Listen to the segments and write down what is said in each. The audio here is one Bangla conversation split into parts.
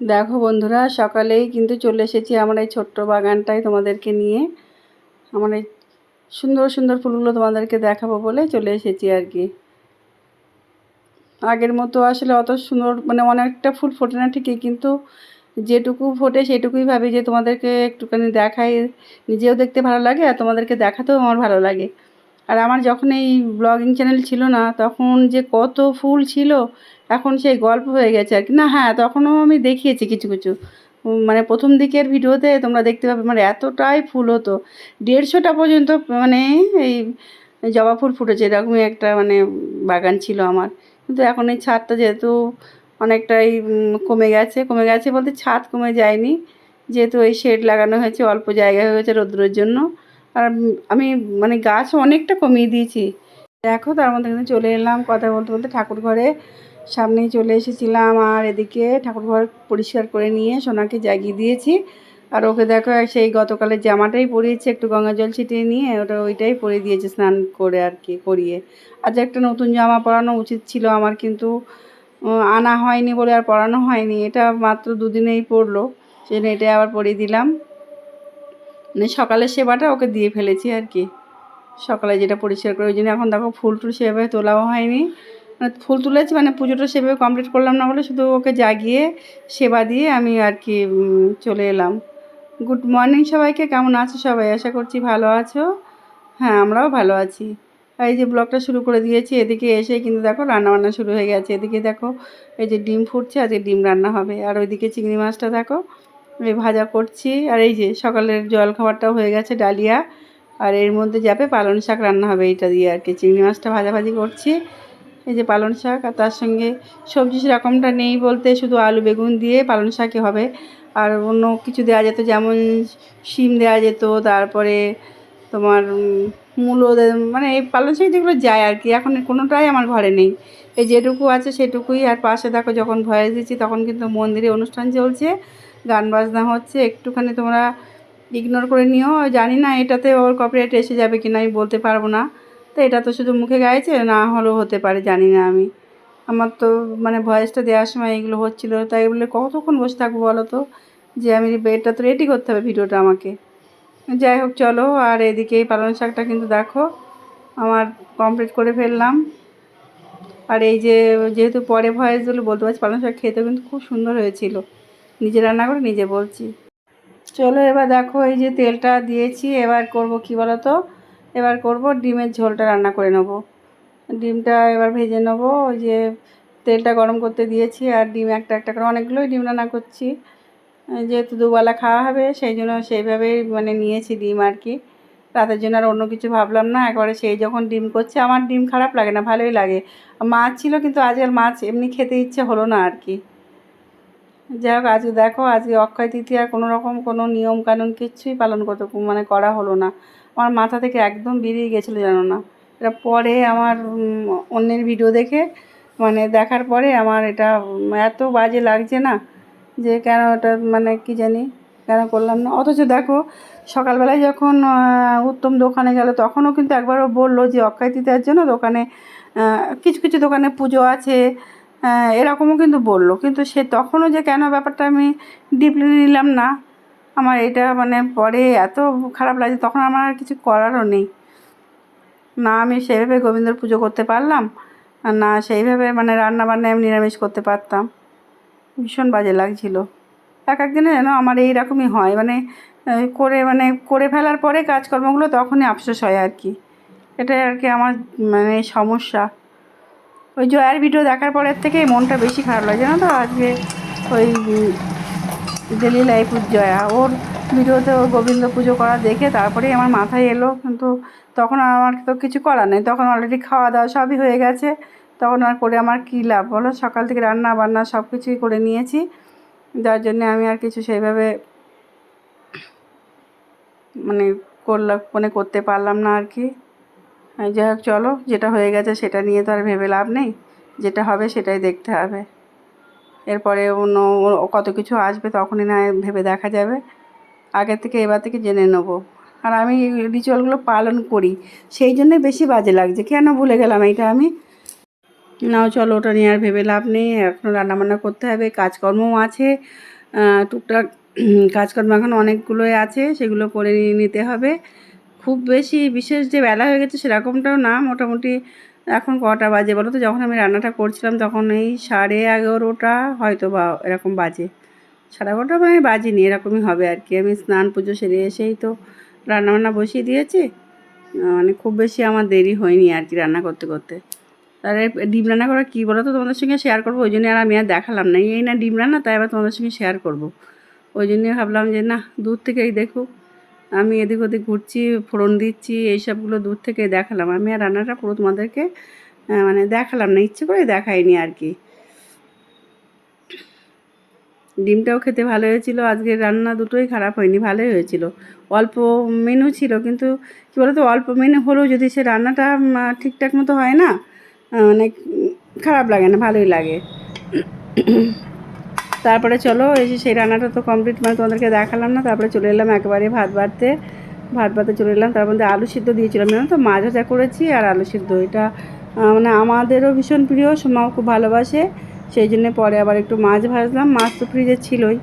দেখো বন্ধুরা, সকালেই কিন্তু চলে এসেছি আমার এই ছোট্ট বাগানটাই তোমাদেরকে নিয়ে। আমার এই সুন্দর সুন্দর ফুলগুলো তোমাদেরকে দেখাবো বলে চলে এসেছি আর কি। আগের মতো আসলে অত সুন্দর মানে অনেকটা ফুল ফোটে না ঠিকই, কিন্তু যেটুকু ফোটে সেটুকুই ভাবি যে তোমাদেরকে একটুখানি দেখাই, নিজেও দেখতে ভালো লাগে আর তোমাদেরকে দেখাতেও আমার ভালো লাগে। আর আমার যখন এই ব্লগিং চ্যানেল ছিল না, তখন যে কত ফুল ছিল এখন সেই গল্প হয়ে গেছে আর কি। না হ্যাঁ তখনও আমি দেখিয়েছি কিছু কিছু। মানে প্রথম দিকের ভিডিওতে তোমরা দেখতে পাবে মানে এতটাই ফুল হতো। দেড়শোটা পর্যন্ত মানে এই জবা ফুল ফুটেছে, এরকমই একটা মানে বাগান ছিল আমার। কিন্তু এখন এই ছাদটা যেহেতু অনেকটাই কমে গেছে কমে গেছে বলতে ছাদ কমে যায়নি। যেহেতু এই শেড লাগানো হয়েছে, অল্প জায়গা হয়ে গেছে রোদ্রের জন্য। আর আমি মানে গাছ অনেকটা কমিয়ে দিয়েছি। দেখো, তার মধ্যে কিন্তু চলে এলাম কথা বলতে বলতে ঠাকুর ঘরে। সামনেই চলে এসেছিলাম আর এদিকে ঠাকুর ঘর পরিষ্কার করে নিয়ে সোনাকে জাগিয়ে দিয়েছি। আর ওকে দেখো, সেই গতকালের জামাটাই পরিয়েছে, একটু গঙ্গা জল ছিটিয়ে নিয়ে ওটা ওইটাই পরিয়ে দিয়েছে স্নান করে আর কি, করিয়ে। আজ একটা নতুন জামা পরানো উচিত ছিল আমার, কিন্তু আনা হয়নি বলে আর পরানো হয়নি। এটা মাত্র দুদিনেই পরলো সেই জন্য এটাই আবার পরিয়ে দিলাম। মানে সকালের সেবাটা ওকে দিয়ে ফেলেছি আর কি। সকালে যেটা পরিষ্কার করে, ওই জন্য এখন দেখো ফুল টুল সেভাবে তোলাও হয়নি। মানে ফুল তুলেছি মানে পুজোটা সেভাবে কমপ্লিট করলাম না বলে শুধু ওকে জাগিয়ে সেবা দিয়ে আমি আর কি চলে এলাম। গুড মর্নিং সবাইকে, কেমন আছো সবাই? আশা করছি ভালো আছো। হ্যাঁ আমরাও ভালো আছি। আর এই যে ব্লগটা শুরু করে দিয়েছি, এদিকে এসে কিন্তু দেখো রান্নাবান্না শুরু হয়ে গেছে। এদিকে দেখো এই যে ডিম ফুটছে, আজকে ডিম রান্না হবে। আর ওইদিকে চিংড়ি মাছটা দেখো এই ভাজা করছি। আর এই যে সকালের জল খাবারটাও হয়ে গেছে, ডালিয়া। আর এর মধ্যে যাবে পালং শাক রান্না হবে, এইটা দিয়ে আর কি। চিংড়ি মাছটা ভাজাভাজি করছি। এই যে পালং শাক আর তার সঙ্গে সবজি সেরকমটা নেই বলতে শুধু আলু বেগুন দিয়ে পালং শাকই হবে। আর অন্য কিছু দেওয়া যেত যেমন শিম দেওয়া যেত, তারপরে তোমার মূলো মানে এই পালং শাক যেগুলো যায় আর কি এখন কোনোটাই আমার ঘরে নেই। এই যেটুকু আছে সেটুকুই। আর পাশে দেখো যখন ভয়েস দিচ্ছি তখন কিন্তু মন্দিরে অনুষ্ঠান চলছে, গান বাজনা হচ্ছে, একটুখানি তোমরা ইগনোর করে নিও। জানি না এটাতে ওর কপিরাইট এসে যাবে কিনা, আমি বলতে পারব না। তো এটা তো শুধু মুখে গাইছে, না হলেও হতে পারে, জানি না আমি। আমার তো মানে ভয়েসটা দেওয়ার সময় এগুলো হচ্ছিল, তাই বলে কতক্ষণ বসে থাকব বলো তো? যে আমি এটা তো রেডি করতে হবে ভিডিওটা আমাকে। যাই হোক, চলো, আর এদিকে এই পালং শাকটা কিন্তু দেখো, আমার কমপ্লিট করে ফেললাম। আর এই যে, যেহেতু পরে ভয়েস দিল, বলতে পারছি পালং শাক খেতেও কিন্তু খুব সুন্দর হয়েছিল। নিজে রান্না করে নিজে বলছি। চলো, এবার দেখো, এই যে তেলটা দিয়েছি, এবার করব কি বলো তো? এবার করব, ডিমের ঝোলটা রান্না করে নেব। ডিমটা এবার ভেজে নেব, ওই যে তেলটা গরম করতে দিয়েছি আর ডিম একটা একটা করে, অনেকগুলোই ডিম রান্না করছি। যেহেতু দুবেলা খাওয়া হবে, সেই জন্য সেইভাবেই মানে নিয়েছি ডিম আর কি। রাতের জন্য আর অন্য কিছু ভাবলাম না, একবারে সেই যখন ডিম করছে, আমার ডিম খারাপ লাগে না, ভালোই লাগে। মাছ ছিল কিন্তু আজকাল মাছ এমনি খেতে ইচ্ছে হলো না আর কি। যাই হোক আজকে দেখো, আজকে অক্ষয় তৃতীয়ার কোনো রকম কোনো নিয়ম কানুন কিচ্ছুই পালন করতে মানে করা হলো না। আমার মাথা থেকে একদম বেরিয়ে গেছিল জানো না। এটা পরে আমার অন্যের ভিডিও দেখে মানে দেখার পরে আমার এটা এত বাজে লাগছে না যে কেন এটা মানে কি জানি, কেন করলাম না। অথচ দেখো, সকালবেলায় যখন উত্তম দোকানে গেল, তখনও কিন্তু একবারও বলল যে, অক্ষয় তৃতীয়ার জন্য দোকানে কিছু কিছু দোকানে পুজো আছে। এরকমও কিন্তু বলল। কিন্তু সে তখনও যে কেন ব্যাপারটা আমি ডিপলি নিলাম না, আমার এটা মানে পরে এত খারাপ লাগছে, তখন আমার আর কিছু করারও নেই। না আমি সেইভাবে গোবিন্দর পুজো করতে পারলাম না সেইভাবে মানে রান্না বান্না আমি নিরামিষ করতে পারতাম। ভীষণ বাজে লাগছিল। এক একদিনে যেন আমার এই রকমই হয় মানে করে মানে করে ফেলার পরে কাজকর্মগুলো তখনই আফসোস হয় আর কি। এটাই আর কি আমার মানে সমস্যা। ওই জয়ার ভিডিও দেখার পরের থেকে মনটা বেশি খারাপ লাগে, জানো তো? আজকে ওই ডেলি লাইফ জয়া। ওর ভিডিওতে ওর গোবিন্দ পুজো করা দেখে তারপরেই আমার মাথায় এলো, কিন্তু তখন আমার তো কিছু করার নেই। তখন অলরেডি খাওয়া দাওয়া সবই হয়ে গেছে। তখন আর করে আমার কী লাভ? বলো, সকাল থেকে রান্না বান্না সব কিছুই করে নিয়েছি। যার জন্য আমি আর কিছু সেইভাবে মানে করলাম মানে করতে পারলাম না আর কি। যাই হোক, চলো, যেটা হয়ে গেছে সেটা নিয়ে তো আর ভেবে লাভ নেই। যেটা হবে সেটাই দেখতে হবে। এরপরে অন্য কত কিছু আসবে তখনই না ভেবে দেখা যাবে। আগের থেকে এবার থেকে জেনে নেব। আর আমি রিচুয়ালগুলো পালন করি। সেই জন্যই বেশি বাজে লাগছে। কেন ভুলে গেলাম এইটা আমি? নাও, চলো, ওটা নিয়ে আর ভেবে লাভ নেই। এখন রান্নাবান্না করতে হবে, কাজকর্মও আছে। টুকটাক কাজকর্ম এখন অনেকগুলোই আছে। সেগুলো করে নিতে হবে। খুব বেশি বিশেষ যে বেলা হয়ে গেছে সেরকমটাও না। মোটামুটি এখন কটা বাজে বলো তো? যখন আমি রান্নাটা করছিলাম তখন এই সাড়ে এগারোটা হয়তো বা এরকম বাজে। সাড়ে এগারোটা মানে বাজিনি, এরকমই হবে আর কি। আমি স্নান পুজো সেরে এসেই তো রান্নাবান্না বসিয়ে দিয়েছি। মানে খুব বেশি আমার দেরি হয়নি আর কি রান্না করতে করতে। তাহলে ডিম রান্না করা কী বলো তো? তোমাদের সঙ্গে শেয়ার করব, ওই জন্য আর আমি আর দেখালাম না। এই না ডিম রান্না, তাই আবার তোমাদের সঙ্গে শেয়ার করব। ওই জন্যই ভাবলাম যে না, দূর থেকেই দেখো। আমি এদিক ওদিক ঘুরছি, ফোড়ন দিচ্ছি, এইসবগুলো দূর থেকে দেখালাম। আমি আর রান্নাটা পুরো তোমাদেরকে মানে দেখালাম না, ইচ্ছে করে দেখাইনি আর কি। ডিমটাও খেতে ভালো হয়েছিল, আজকে রান্না দুটোই খারাপ হয়নি, ভালোই হয়েছিল। অল্প মেনু ছিল, কিন্তু কী বলতো, অল্প মেনু হলেও যদি সে রান্নাটা ঠিকঠাক মতো হয় না মানে খারাপ লাগে না, ভালোই লাগে। তারপরে চলো, এই যে সেই রান্নাটা তো কমপ্লিট মানে তোমাদেরকে দেখালাম না, তারপরে চলে এলাম একবারে ভাত বাড়তে। ভাত বাড়তে চলে এলাম, তার মধ্যে আলু সিদ্ধ দিয়েছিলাম, জানো তো? মাছ ভাজা করেছি আর আলু সিদ্ধ। এটা মানে আমাদেরও ভীষণ প্রিয়, সোমাও খুব ভালোবাসে। সেই জন্য পরে আবার একটু মাছ ভাজলাম। মাছ তো ফ্রিজে ছিলই।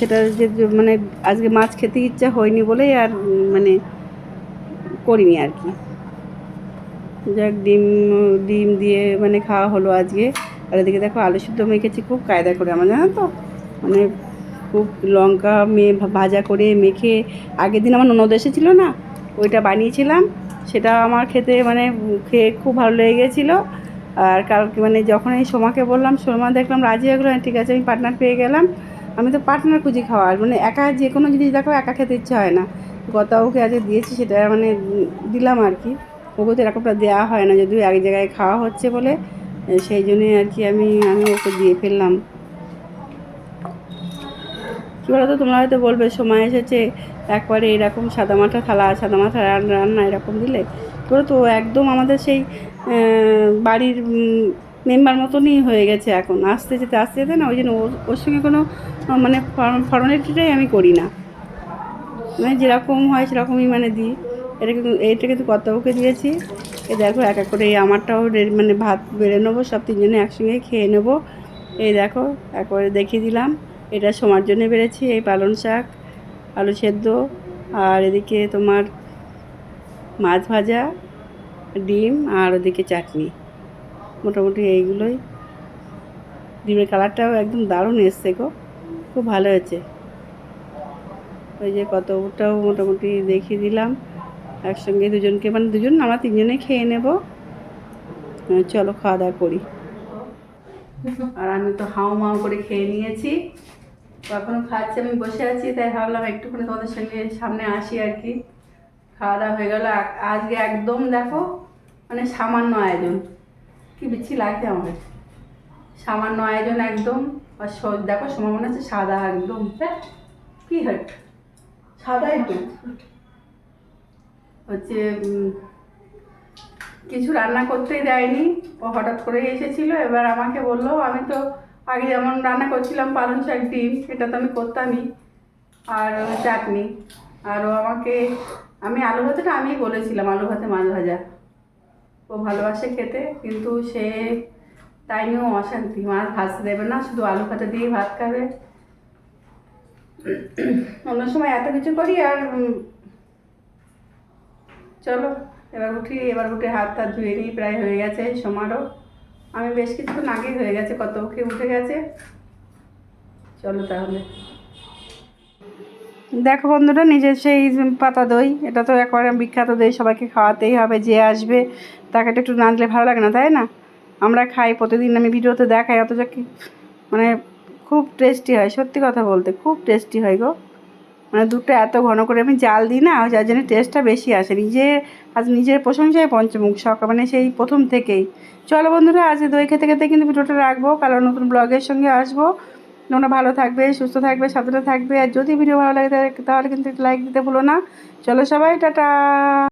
সেটা যে মানে আজকে মাছ খেতে ইচ্ছা হয়নি বলেই আর মানে করিনি আর কি। যাক, ডিম ডিম দিয়ে মানে খাওয়া হলো আজকে। আর এদিকে দেখো আলু সিদ্ধ মেখেছি খুব কায়দা করে আমার জানো তো? মানে খুব লঙ্কা মে ভাজা করে মেখে আগের দিন আমার ননদ এসেছিল না ওইটা বানিয়েছিলাম সেটা আমার খেতে মানে খেয়ে খুব ভালো লেগে গেছিল। আর কালকে মানে যখন এই সোমাকে বললাম সোমা দেখলাম রাজি হয়ে গেলো হ্যাঁ, ঠিক আছে আমি পার্টনার পেয়ে গেলাম। আমি তো পার্টনার খুঁজি খাওয়ার মানে একা যে কোনো জিনিস দেখো একা খেতে ইচ্ছা হয় না। গতা ওকে আজকে দিয়েছি সেটা মানে দিলাম আর কি। ওকে তো এরকমটা দেওয়া হয় না যদিও এক জায়গায় খাওয়া হচ্ছে বলে। সেই জন্যই আর কি আমি আমি ওকে দিয়ে ফেললাম। কী বলো তো তোমরা হয়তো বলবে, সময় এসেছে, একবারে এরকম সাদামাঠা থালা সাদামাঠা রান্না রান্না এরকম দিলে। তো একদম আমাদের সেই বাড়ির মেম্বার মতনই হয়ে গেছে এখন। আসতে যেতে আসতে যেতে না, ওই জন্য ওর সঙ্গে কোনো মানে ফর্মালিটিটাই আমি করি না। মানে যেরকম হয় সেরকমই মানে দিই। এটা কিন্তু এইটা কিন্তু কর্তাবুকে দিয়েছি। এ দেখো, এক এক করে এই আমারটাও মানে ভাত বেড়ে নেব, সব তিনজনে একসঙ্গে খেয়ে নেব। এই দেখো, একবারে দেখিয়ে দিলাম। এটা সোমার জন্য বেড়েছি, এই পালং শাক, আলু সেদ্ধ, আর এদিকে তোমার মাছ ভাজা, ডিম, আর ওদিকে চাটনি। মোটামুটি এইগুলোই। ডিমের কালারটাও একদম দারুণ এসছে গো, খুব ভালো হয়েছে। ওই যে কতটাও মোটামুটি দেখিয়ে দিলাম। একসঙ্গে দুজনকে মানে দুজন, আমরা তিনজনে খেয়ে নেব। চলো খাওয়া দাওয়া করি। আর আমি তো হাও মাও করে খেয়ে নিয়েছি। তো এখনও খাচ্ছি, আমি বসে আছি, তাই ভাবলাম একটুখানি তোমাদের সঙ্গে সামনে আসি আর কি। খাওয়া দাওয়া হয়ে গেল। আজকে একদম দেখো মানে সামান্য আয়োজন। কি বিচ্ছি লাগছে আমাকে সামান্য আয়োজন একদম। আর দেখো, সময় মনে হচ্ছে সাদা একদম। হ্যাঁ কি হয় সাদাই তো। হচ্ছে কিছু রান্না করতেই দেয়নি। ও হঠাৎ করে এসেছিল, এবার আমাকে বলল, আমি তো আগে যেমন রান্না করছিলাম পালং শাক ডিম এটা তো আমি করতামই, আর চাটনি। আর ও আমাকে, আমি আলু ভাতেটা আমিই বলেছিলাম, আলু ভাতে মাছ ভাজা। ও ভালোবাসে খেতে, কিন্তু সে তাই নিয়েও অশান্তি, মাছ ভাজতে দেবে না, শুধু আলু ভাতে দিয়েই ভাত খাবে। অন্য সময় এত কিছু করি আর চলো, এবার উঠি, এবার উঠে হাত হাত ধুয়ে নিই, প্রায় হয়ে গেছে সমারও আমি বেশ কিছুক্ষণ আগেই হয়ে গেছে, কত ওকে উঠে গেছে। চলো তাহলে। দেখো বন্ধুরা, নিজের সেই পাতা দই, এটা তো একবারে বিখ্যাত দই, সবাইকে খাওয়াতেই হবে, যে আসবে তাকে একটু না ভালো লাগে না, তাই না? আমরা খাই, প্রতিদিন আমি ভিডিওতে দেখাই, অথচ মানে খুব টেস্টি হয়, সত্যি কথা বলতে, খুব টেস্টি হয় গো। মানে দুধটা এত ঘন করে আমি জাল দিই না, যার জন্য টেস্টটা বেশি আসে। নিজে আজ নিজের প্রশংসায় পঞ্চমুখ শখ মানে সেই প্রথম থেকেই। চলো বন্ধুরা, আজ দই খেতে খেতে কিন্তু ভিডিওটা রাখব, কারণ নতুন ব্লগের সঙ্গে আসব। তোমরা ভালো থাকবে, সুস্থ থাকবে সাধারণ থাকবে, আর যদি ভিডিও ভালো লাগে তাহলে- কিন্তু লাইক দিতে ভুলো না। চলো সবাই, টাটা!